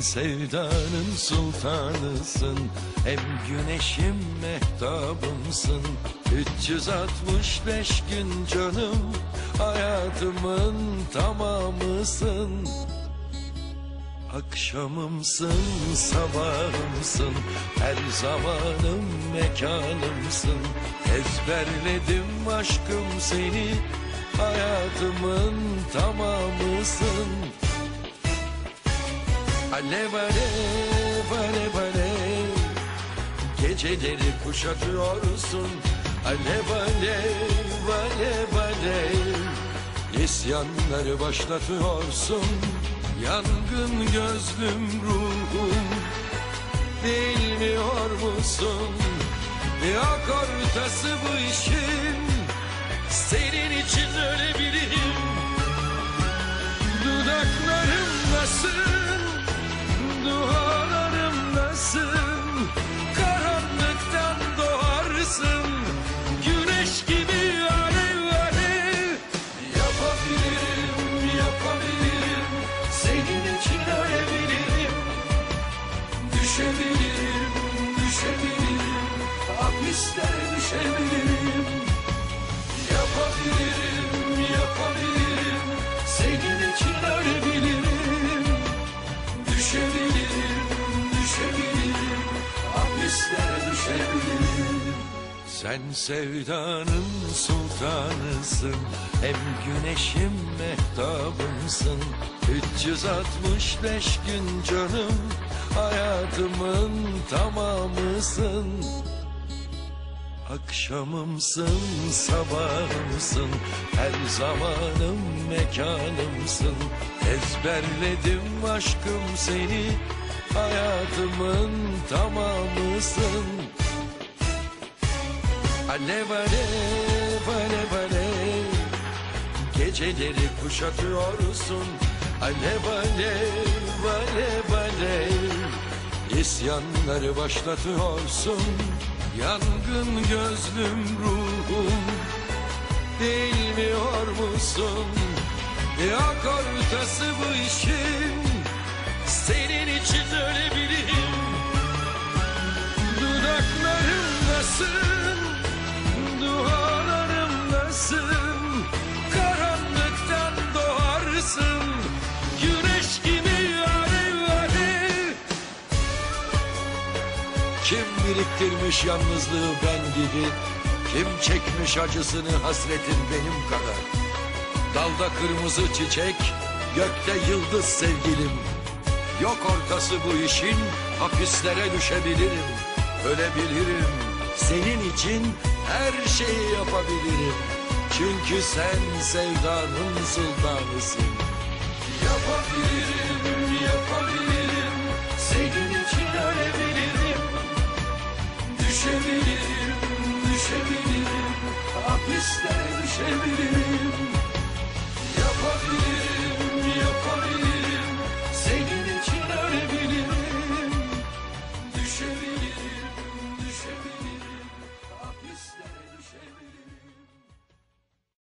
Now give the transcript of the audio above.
sevdanın sultanısın Hem güneşim mehtabımsın. 365 gün canım Hayatımın tamamısın. Akşamımsın, sabahımsın Her zamanım mekanımsın. Ezberledim aşkım seni Hayatımın tamamısın Alev alev alev alev Geceleri kuşatıyorsun. Alev alev alev İsyanları başlatıyorsun. Yangın gözlüm ruhum. Bilmiyor musun? Yok ortası bu işin. Senin için öyle biriyim. Dudaklarımdasın Düşebilirim Yapabilirim, yapabilirim. Senin için ölebilirim Düşebilirim, düşebilirim. Hapislere düşebilirim Sen sevdanın sultanısın Hem güneşim mehtabımsın. 365 gün canım Hayatımın tamamısın Akşamımsın, sabahımsın, her zamanım mekanımsın. Ezberledim aşkım seni, hayatımın tamamısın. Alev alev alev alev, geceleri kuşatıyorsun. Alev alev alev alev, isyanları başlatıyorsun. Yangın gözlüm ruhum Bilmiyor musun? Yok ortası bu işin. Senin için ölebilirim kim biriktirmiş yalnızlığı ben gibi? Kim çekmiş acısını hasretin benim kadar? Dalda kırmızı çiçek Gökte yıldız sevgilim. Yok ortası bu işin Hapislere düşebilirim. Ölebilirim Senin için her şeyi yapabilirim. Çünkü sen sevdanın sultanısın. Yapabilirim, Hapislere düşebilirim